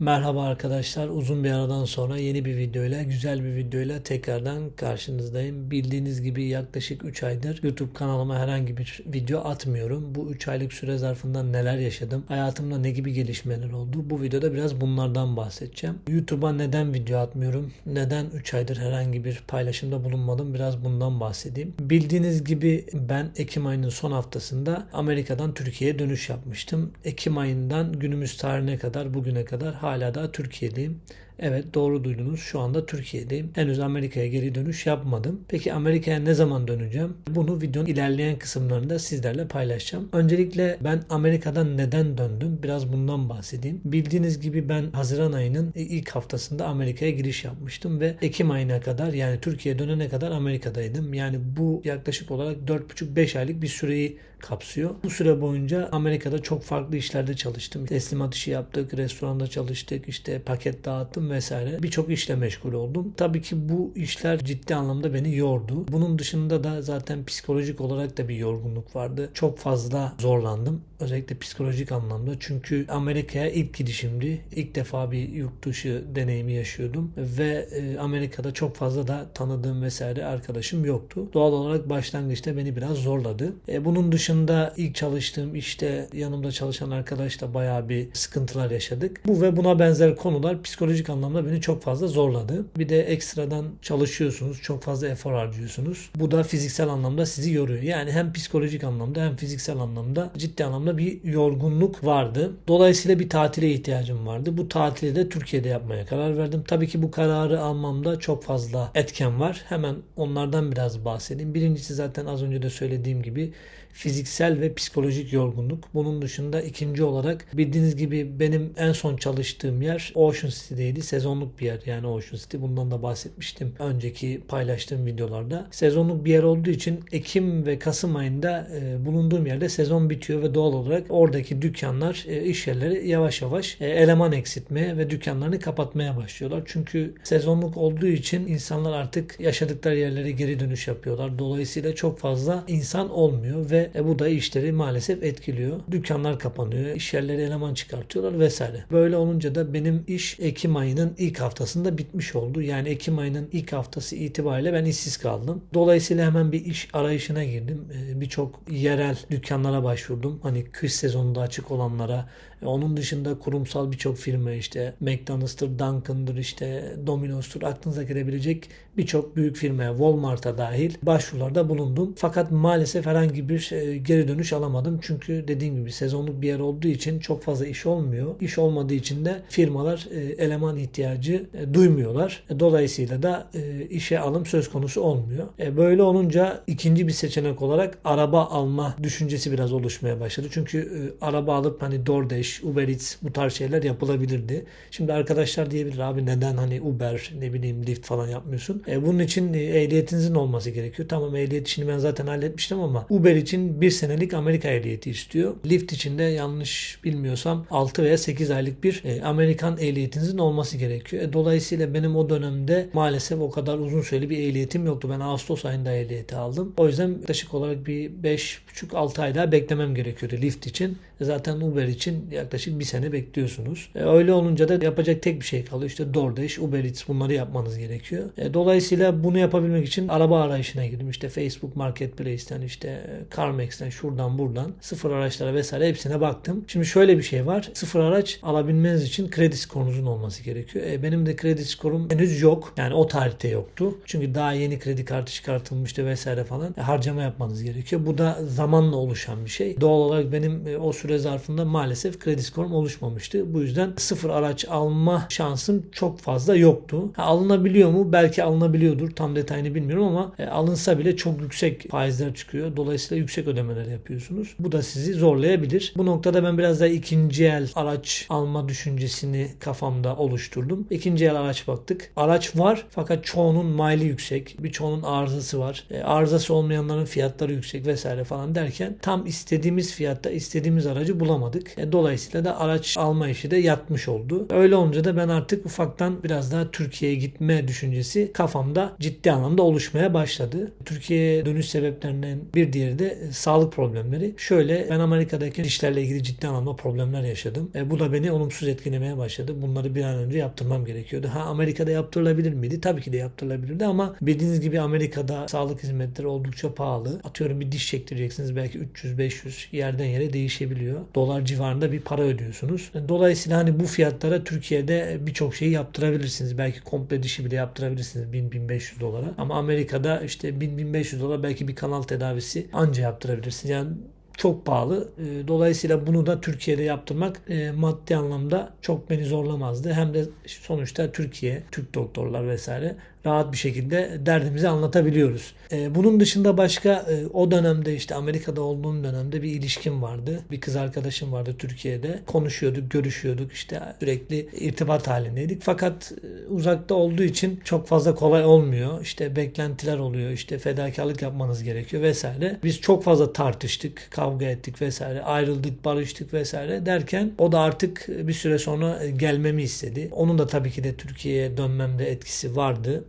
Merhaba arkadaşlar. Uzun bir aradan sonra yeni bir videoyla, güzel bir videoyla tekrardan karşınızdayım. Bildiğiniz gibi yaklaşık 3 aydır YouTube kanalıma herhangi bir video atmıyorum. Bu 3 aylık süre zarfında neler yaşadım, hayatımda ne gibi gelişmeler oldu? Bu videoda biraz bunlardan bahsedeceğim. YouTube'a neden video atmıyorum? Neden 3 aydır herhangi bir paylaşımda bulunmadım? Biraz bundan bahsedeyim. Bildiğiniz gibi ben Ekim ayının son haftasında Amerika'dan Türkiye'ye dönüş yapmıştım. Ekim ayından günümüz tarihine kadar, bugüne kadar hala da Türkiye'deyim. Evet doğru duydunuz şu anda Türkiye'deyim. Henüz Amerika'ya geri dönüş yapmadım. Peki Amerika'ya ne zaman döneceğim? Bunu videonun ilerleyen kısımlarında sizlerle paylaşacağım. Öncelikle ben Amerika'dan neden döndüm? Biraz bundan bahsedeyim. Bildiğiniz gibi ben Haziran ayının ilk haftasında Amerika'ya giriş yapmıştım ve Ekim ayına kadar yani Türkiye'ye dönene kadar Amerika'daydım. Yani bu yaklaşık olarak 4,5-5 aylık bir süreyi kapsıyor. Bu süre boyunca Amerika'da çok farklı işlerde çalıştım. Teslimat işi yaptık, restoranda çalıştık, işte paket dağıttım vesaire. Birçok işle meşgul oldum. Tabii ki bu işler ciddi anlamda beni yordu. Bunun dışında da zaten psikolojik olarak da bir yorgunluk vardı. Çok fazla zorlandım. Özellikle psikolojik anlamda. Çünkü Amerika'ya ilk gidişimdi. İlk defa bir yurt dışı deneyimi yaşıyordum. Ve e, Amerika'da çok fazla da tanıdığım vesaire arkadaşım yoktu. Doğal olarak başlangıçta beni biraz zorladı. E, bunun dışında ilk çalıştığım işte yanımda çalışan arkadaşla bayağı bir sıkıntılar yaşadık. Bu ve buna benzer konular psikolojik anlamda beni çok fazla zorladı. Bir de ekstradan çalışıyorsunuz. Çok fazla efor harcıyorsunuz. Bu da fiziksel anlamda sizi yoruyor. Yani hem psikolojik anlamda hem fiziksel anlamda ciddi anlamda bir yorgunluk vardı. Dolayısıyla bir tatile ihtiyacım vardı. Bu tatili de Türkiye'de yapmaya karar verdim. Tabii ki bu kararı almamda çok fazla etken var. Hemen onlardan biraz bahsedeyim. Birincisi zaten az önce de söylediğim gibi fiziksel ve psikolojik yorgunluk. Bunun dışında ikinci olarak bildiğiniz gibi benim en son çalıştığım yer Ocean City'deydi. Sezonluk bir yer yani Ocean City. Bundan da bahsetmiştim önceki paylaştığım videolarda. Sezonluk bir yer olduğu için Ekim ve Kasım ayında e, bulunduğum yerde sezon bitiyor ve doğal olarak oradaki dükkanlar, e, iş yerleri yavaş yavaş e, eleman eksiltmeye ve dükkanlarını kapatmaya başlıyorlar. Çünkü sezonluk olduğu için insanlar artık yaşadıkları yerlere geri dönüş yapıyorlar. Dolayısıyla çok fazla insan olmuyor ve e, bu da işleri maalesef etkiliyor. Dükkanlar kapanıyor, iş yerleri eleman çıkartıyorlar vesaire. Böyle olunca da benim iş Ekim ayının ilk haftasında bitmiş oldu. Yani Ekim ayının ilk haftası itibariyle ben işsiz kaldım. Dolayısıyla hemen bir iş arayışına girdim. E, Birçok yerel dükkanlara başvurdum. Hani kış sezonunda açık olanlara. E, Onun dışında kurumsal birçok firma işte McDonald's'tır, Dunkin'dır, işte Domino's'tur aklınıza gelebilecek birçok büyük firmaya Walmart'a dahil başvurularda bulundum. Fakat maalesef herhangi bir e, geri dönüş alamadım. Çünkü dediğim gibi sezonluk bir yer olduğu için çok fazla iş olmuyor. İş olmadığı için de firmalar e, eleman ihtiyacı e, duymuyorlar. Dolayısıyla da işe alım söz konusu olmuyor. Böyle olunca ikinci bir seçenek olarak araba alma düşüncesi biraz oluşmaya başladı. Çünkü araba alıp hani DoorDash, Uber Eats bu tarz şeyler yapılabilirdi. Şimdi arkadaşlar diyebilir abi neden hani Uber ne bileyim Lyft falan yapmıyorsun? E, bunun için e, ehliyetinizin olması gerekiyor. Tamam ehliyet işini ben zaten halletmiştim ama Uber için bir senelik Amerika ehliyeti istiyor. Lyft için de yanlış bilmiyorsam 6 veya 8 aylık bir e, Amerikan ehliyetinizin olması gerekiyor. E, dolayısıyla benim o dönemde maalesef o kadar uzun süreli bir ehliyetim yoktu. Ben Ağustos ayında ehliyeti aldım. O yüzden yaklaşık olarak bir 5,5-6 ay daha beklemem gerekiyordu Lyft için. Zaten Uber için yaklaşık bir sene bekliyorsunuz. E, öyle olunca da yapacak tek bir şey kalıyor. İşte DoorDash, Uber Eats bunları yapmanız gerekiyor. E, dolayısıyla bunu yapabilmek için araba arayışına girdim. İşte Facebook Marketplace'ten işte CarMax'ten şuradan buradan sıfır araçlara vesaire hepsine baktım. Şimdi şöyle bir şey var. Sıfır araç alabilmeniz için kredi skorunuzun olması gerekiyor. E, benim de kredi skorum henüz yok. Yani o tarihte yoktu. Çünkü daha yeni kredi kartı çıkartılmıştı vesaire falan. E, harcama yapmanız gerekiyor. Bu da zamanla oluşan bir şey. Doğal olarak benim e, o süre zarfında maalesef kredi skorum oluşmamıştı. Bu yüzden sıfır araç alma şansım çok fazla yoktu. Ha, alınabiliyor mu? Belki alınabiliyordur. Tam detayını bilmiyorum ama e, alınsa bile çok yüksek faizler çıkıyor. Dolayısıyla yüksek ödemeler yapıyorsunuz. Bu da sizi zorlayabilir. Bu noktada ben biraz daha ikinci el araç alma düşüncesini kafamda oluşturdum. İkinci el araç baktık. Araç var fakat çoğunun mali yüksek. Birçoğunun arızası var. E, arızası olmayanların fiyatları yüksek vesaire falan derken tam istediğimiz fiyatta istediğimiz aracı bulamadık. E, dolayısıyla da araç alma işi de yatmış oldu. Öyle olunca da ben artık ufaktan biraz daha Türkiye'ye gitme düşüncesi kafamda ciddi anlamda oluşmaya başladı. Türkiye'ye dönüş sebeplerinden bir diğeri de e, sağlık problemleri. Şöyle ben Amerika'daki dişlerle ilgili ciddi anlamda problemler yaşadım. E, bu da beni olumsuz etkilemeye başladı. Bunları bir an önce yaptırmam gerekiyordu. Ha Amerika'da yaptırılabilir miydi? Tabii ki de yaptırılabilirdi ama bildiğiniz gibi Amerika'da sağlık hizmetleri oldukça pahalı. Atıyorum bir diş çektireceksiniz belki 300-500 yerden yere değişebiliyor. Dolar civarında bir para ödüyorsunuz. Dolayısıyla hani bu fiyatlara Türkiye'de birçok şeyi yaptırabilirsiniz. Belki komple dişi bile yaptırabilirsiniz 1000-1500 dolara. Ama Amerika'da işte 1000-1500 dolar belki bir kanal tedavisi anca yaptırabilirsiniz. Yani çok pahalı. E, Dolayısıyla bunu da Türkiye'de yaptırmak e, maddi anlamda çok beni zorlamazdı. Hem de sonuçta Türkiye, Türk doktorlar vesaire rahat bir şekilde derdimizi anlatabiliyoruz. E, bunun dışında başka e, o dönemde işte Amerika'da olduğum dönemde bir ilişkim vardı. Bir kız arkadaşım vardı Türkiye'de. Konuşuyorduk, görüşüyorduk işte sürekli irtibat halindeydik. Fakat e, uzakta olduğu için çok fazla kolay olmuyor. İşte beklentiler oluyor. işte fedakarlık yapmanız gerekiyor vesaire. Biz çok fazla tartıştık, kavga ettik vesaire. Ayrıldık, barıştık vesaire derken o da artık bir süre sonra gelmemi istedi. Onun da tabii ki de Türkiye'ye dönmemde etkisi vardı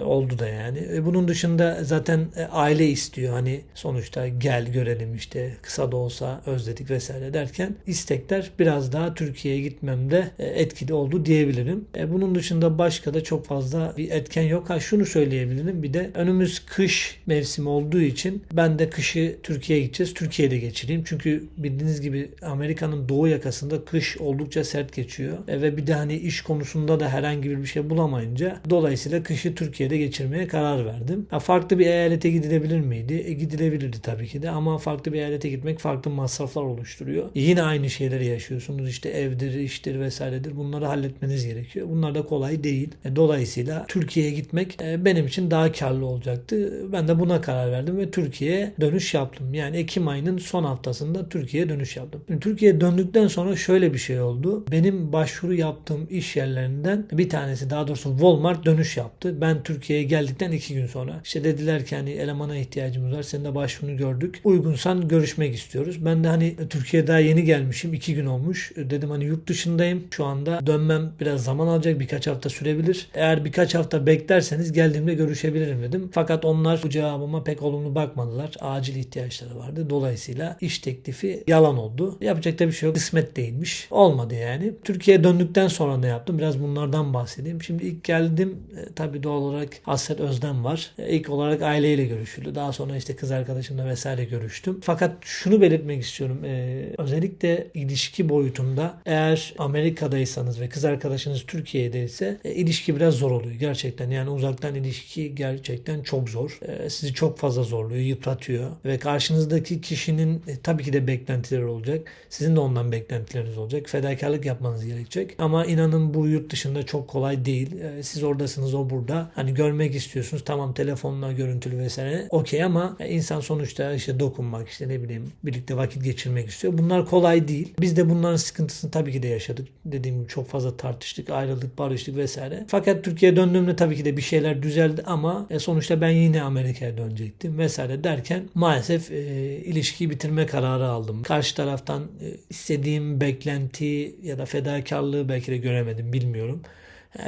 oldu da yani. E, Bunun dışında zaten e, aile istiyor hani sonuçta gel görelim işte kısa da olsa özledik vesaire derken istekler biraz daha Türkiye'ye gitmemde e, etkili oldu diyebilirim. Bunun dışında başka da çok fazla bir etken yok. Ha şunu söyleyebilirim bir de önümüz kış mevsimi olduğu için ben de kışı Türkiye'ye gideceğiz. Türkiye'de geçireyim. Çünkü bildiğiniz gibi Amerika'nın doğu yakasında kış oldukça sert geçiyor. Ve bir de hani iş konusunda da herhangi bir şey bulamayınca dolayısıyla kışı Türkiye'de geçirmeye karar verdim. Ha, farklı bir eyalete gidilebilir miydi? E, gidilebilirdi tabii ki de ama farklı bir eyalete gitmek farklı masraflar oluşturuyor. E, yine aynı şeyleri yaşıyorsunuz. İşte evdir, iştir vesairedir. Bunları halletmeniz gerekiyor. Bunlar da kolay değil. E, dolayısıyla Türkiye'ye gitmek e, benim için daha karlı olacaktı. Ben de buna karar verdim ve Türkiye'ye dönüş yaptım. Yani Ekim ayının son haftasında Türkiye'ye dönüş yaptım. Şimdi Türkiye'ye döndükten sonra şöyle bir şey oldu. Benim başvuru yaptığım iş yerlerinden bir tanesi daha doğrusu Walmart dönüş yaptı. Ben Türkiye'ye geldikten iki gün sonra işte dediler ki hani elemana ihtiyacımız var. Senin de başvurunu gördük. Uygunsan görüşmek istiyoruz. Ben de hani Türkiye'ye daha yeni gelmişim. iki gün olmuş. Dedim hani yurt dışındayım. Şu anda dönmem biraz zaman alacak. Birkaç hafta sürebilir. Eğer birkaç hafta beklerseniz geldiğimde görüşebilirim dedim. Fakat onlar bu cevabıma pek olumlu bakmadılar. Acil ihtiyaçları vardı. Dolayısıyla iş teklifi yalan oldu. Yapacak da bir şey yok. Kısmet değilmiş. Olmadı yani. Türkiye'ye döndükten sonra ne yaptım? Biraz bunlardan bahsedeyim. Şimdi ilk geldim. E, tabii doğal olarak hasret özlem var. E, İlk olarak aileyle görüşüldü. Daha sonra işte kız arkadaşımla vesaire görüştüm. Fakat şunu belirtmek istiyorum. E, özellikle ilişki boyutunda eğer Amerika'daysanız ve kız arkadaşınız Türkiye'de ise e, ilişki biraz zor oluyor. Gerçekten yani uzaktan ilişki gerçekten çok zor. E, sizi çok fazla zorluyor, yıpratıyor ve karşınızdaki kişinin e, tabii ki de beklentileri olacak. Sizin de ondan beklentileriniz olacak. Fedakarlık yapmanız gerekecek. Ama inanın bu yurt dışında çok kolay değil. E, siz oradasınız, o burada. Hani görmek istiyorsunuz. Tamam telefonla görüntülü vesaire. Okey ama insan sonuçta işte dokunmak işte ne bileyim birlikte vakit geçirmek istiyor. Bunlar kolay değil. Biz de bunların sıkıntısını tabii ki de yaşadık. Dediğim gibi çok fazla tartıştık, ayrıldık, barıştık vesaire. Fakat Türkiye'ye döndüğümde tabii ki de bir şeyler düzeldi ama e, sonuçta ben yine Amerika'ya dönecektim vesaire derken maalesef e, ilişkiyi bitirme kararı aldım. Karşı taraftan e, istediğim beklenti ya da fedakarlığı belki de göremedim bilmiyorum.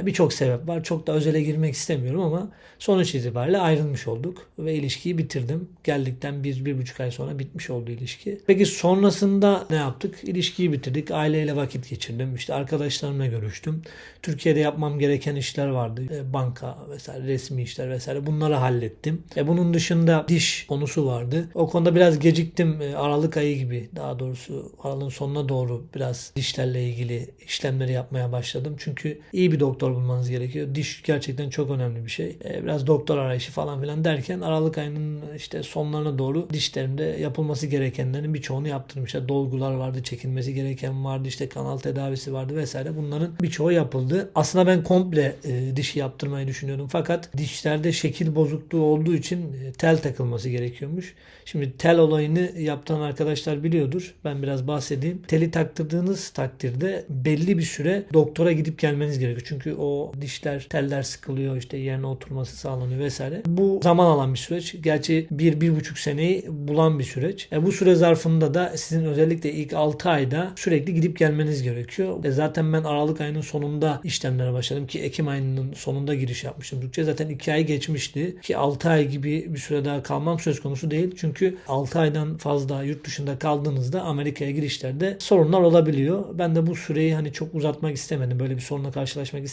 Birçok sebep var. Çok da özele girmek istemiyorum ama sonuç itibariyle ayrılmış olduk ve ilişkiyi bitirdim. Geldikten bir, bir buçuk ay sonra bitmiş oldu ilişki. Peki sonrasında ne yaptık? İlişkiyi bitirdik. Aileyle vakit geçirdim. İşte arkadaşlarımla görüştüm. Türkiye'de yapmam gereken işler vardı. E, banka vesaire, resmi işler vesaire. Bunları hallettim. E, bunun dışında diş konusu vardı. O konuda biraz geciktim. E, Aralık ayı gibi daha doğrusu Aralık'ın sonuna doğru biraz dişlerle ilgili işlemleri yapmaya başladım. Çünkü iyi bir doktor bulmanız gerekiyor. Diş gerçekten çok önemli bir şey. E, biraz doktor arayışı falan filan derken Aralık ayının işte sonlarına doğru dişlerimde yapılması gerekenlerin birçoğunu yaptırdım. İşte dolgular vardı, çekilmesi gereken vardı, işte kanal tedavisi vardı vesaire. Bunların birçoğu yapıldı. Aslında ben komple e, dişi yaptırmayı düşünüyordum. Fakat dişlerde şekil bozukluğu olduğu için e, tel takılması gerekiyormuş. Şimdi tel olayını yaptıran arkadaşlar biliyordur. Ben biraz bahsedeyim. Teli taktırdığınız takdirde belli bir süre doktora gidip gelmeniz gerekiyor. Çünkü Çünkü o dişler, teller sıkılıyor işte yerine oturması sağlanıyor vesaire. Bu zaman alan bir süreç. Gerçi bir, bir buçuk seneyi bulan bir süreç. E, bu süre zarfında da sizin özellikle ilk 6 ayda sürekli gidip gelmeniz gerekiyor. E, zaten ben Aralık ayının sonunda işlemlere başladım ki Ekim ayının sonunda giriş yapmıştım. Türkçe zaten 2 ay geçmişti ki 6 ay gibi bir süre daha kalmam söz konusu değil. Çünkü 6 aydan fazla yurt dışında kaldığınızda Amerika'ya girişlerde sorunlar olabiliyor. Ben de bu süreyi hani çok uzatmak istemedim. Böyle bir sorunla karşılaşmak istemedim.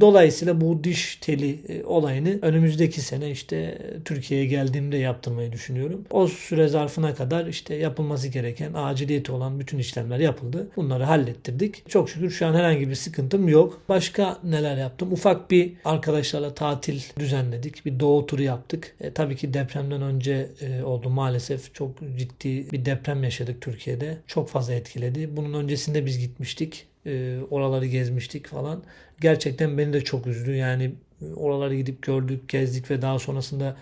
Dolayısıyla bu diş teli e, olayını önümüzdeki sene işte Türkiye'ye geldiğimde yaptırmayı düşünüyorum. O süre zarfına kadar işte yapılması gereken aciliyeti olan bütün işlemler yapıldı. Bunları hallettirdik. Çok şükür şu an herhangi bir sıkıntım yok. Başka neler yaptım? Ufak bir arkadaşlarla tatil düzenledik. Bir doğu turu yaptık. E, tabii ki depremden önce e, oldu maalesef. Çok ciddi bir deprem yaşadık Türkiye'de. Çok fazla etkiledi. Bunun öncesinde biz gitmiştik. E, oraları gezmiştik falan. Gerçekten beni de çok üzdü. Yani e, oraları gidip gördük, gezdik ve daha sonrasında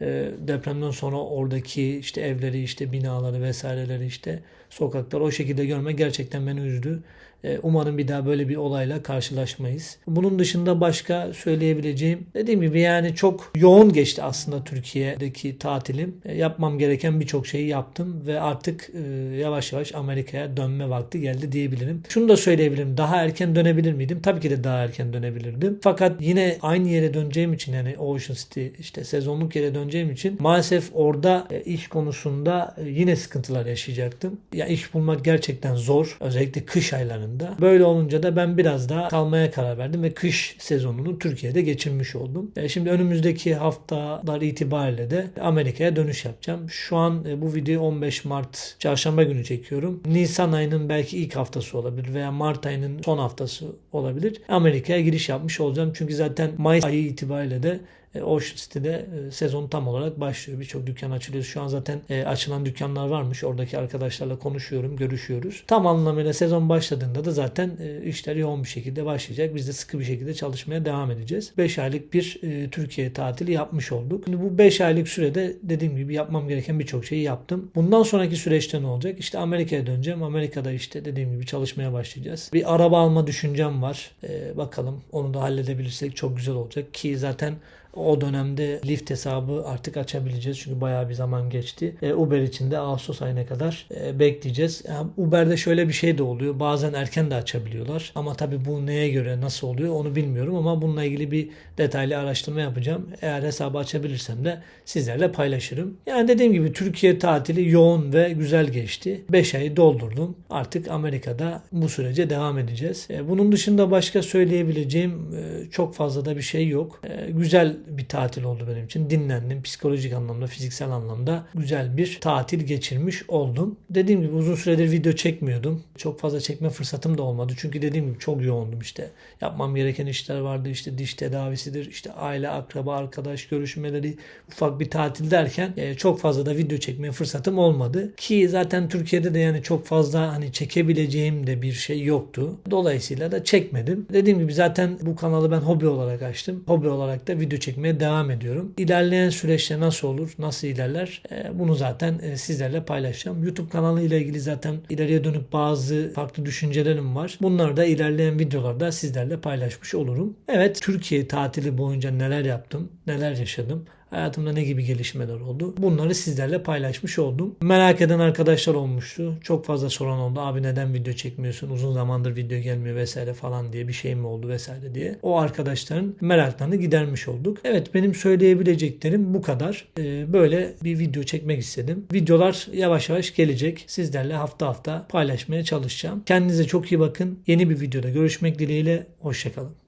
e, depremden sonra oradaki işte evleri, işte binaları vesaireleri işte sokaklar o şekilde görmek gerçekten beni üzdü. E, Umarım bir daha böyle bir olayla karşılaşmayız. Bunun dışında başka söyleyebileceğim dediğim gibi yani çok yoğun geçti aslında Türkiye'deki tatilim. E, Yapmam gereken birçok şeyi yaptım ve artık e, yavaş yavaş Amerika'ya dönme vakti geldi diyebilirim. Şunu da söyleyebilirim. Daha erken dönebilir miydim? Tabii ki de daha erken dönebilirdim. Fakat yine aynı yere döneceğim için yani Ocean City işte sezonluk yere döneceğim için maalesef orada iş konusunda yine sıkıntılar yaşayacaktım. Ya iş bulmak gerçekten zor. Özellikle kış aylarında. Böyle olunca da ben biraz daha kalmaya karar verdim ve kış sezonunu Türkiye'de geçirmiş oldum. E, Şimdi önümüzdeki haftalar itibariyle de Amerika'ya dönüş yapacağım. Şu an e, bu videoyu 15 Mart çarşamba günü çekiyorum. Nisan ayının belki ilk haftası olabilir veya Mart ayının son haftası olabilir. Amerika'ya giriş yapmış olacağım. Çünkü zaten Mayıs ayı itibariyle de Ocean City'de e, sezon tam olarak başlıyor. Birçok dükkan açılıyor. Şu an zaten e, açılan dükkanlar varmış. Oradaki arkadaşlarla konuşuyorum, görüşüyoruz. Tam anlamıyla sezon başladığında da zaten e, işler yoğun bir şekilde başlayacak. Biz de sıkı bir şekilde çalışmaya devam edeceğiz. 5 aylık bir e, Türkiye tatili yapmış olduk. Şimdi bu 5 aylık sürede dediğim gibi yapmam gereken birçok şeyi yaptım. Bundan sonraki süreçte ne olacak? İşte Amerika'ya döneceğim. Amerika'da işte dediğim gibi çalışmaya başlayacağız. Bir araba alma düşüncem var. E, bakalım onu da halledebilirsek çok güzel olacak ki zaten o dönemde Lyft hesabı artık açabileceğiz. Çünkü bayağı bir zaman geçti. E, Uber için de Ağustos ayına kadar e, bekleyeceğiz. Yani Uber'de şöyle bir şey de oluyor. Bazen erken de açabiliyorlar. Ama tabii bu neye göre nasıl oluyor onu bilmiyorum ama bununla ilgili bir detaylı araştırma yapacağım. Eğer hesabı açabilirsem de sizlerle paylaşırım. Yani dediğim gibi Türkiye tatili yoğun ve güzel geçti. 5 ayı doldurdum. Artık Amerika'da bu sürece devam edeceğiz. E, bunun dışında başka söyleyebileceğim e, çok fazla da bir şey yok. E, güzel bir tatil oldu benim için. Dinlendim. Psikolojik anlamda, fiziksel anlamda güzel bir tatil geçirmiş oldum. Dediğim gibi uzun süredir video çekmiyordum. Çok fazla çekme fırsatım da olmadı. Çünkü dediğim gibi çok yoğundum işte. Yapmam gereken işler vardı. İşte diş tedavisidir, işte aile, akraba, arkadaş görüşmeleri, ufak bir tatil derken e, çok fazla da video çekmeye fırsatım olmadı. Ki zaten Türkiye'de de yani çok fazla hani çekebileceğim de bir şey yoktu. Dolayısıyla da çekmedim. Dediğim gibi zaten bu kanalı ben hobi olarak açtım. Hobi olarak da video çekmeye devam ediyorum. İlerleyen süreçte nasıl olur, nasıl ilerler e, bunu zaten e, sizlerle paylaşacağım. YouTube kanalı ile ilgili zaten ileriye dönük bazı farklı düşüncelerim var. Bunları da ilerleyen videolarda sizlerle paylaşmış olurum. Evet, Türkiye tatili boyunca neler yaptım, neler yaşadım Hayatımda ne gibi gelişmeler oldu? Bunları sizlerle paylaşmış oldum. Merak eden arkadaşlar olmuştu. Çok fazla soran oldu. Abi neden video çekmiyorsun? Uzun zamandır video gelmiyor vesaire falan diye bir şey mi oldu vesaire diye. O arkadaşların meraklarını gidermiş olduk. Evet benim söyleyebileceklerim bu kadar. Ee, böyle bir video çekmek istedim. Videolar yavaş yavaş gelecek. Sizlerle hafta hafta paylaşmaya çalışacağım. Kendinize çok iyi bakın. Yeni bir videoda görüşmek dileğiyle. Hoşçakalın.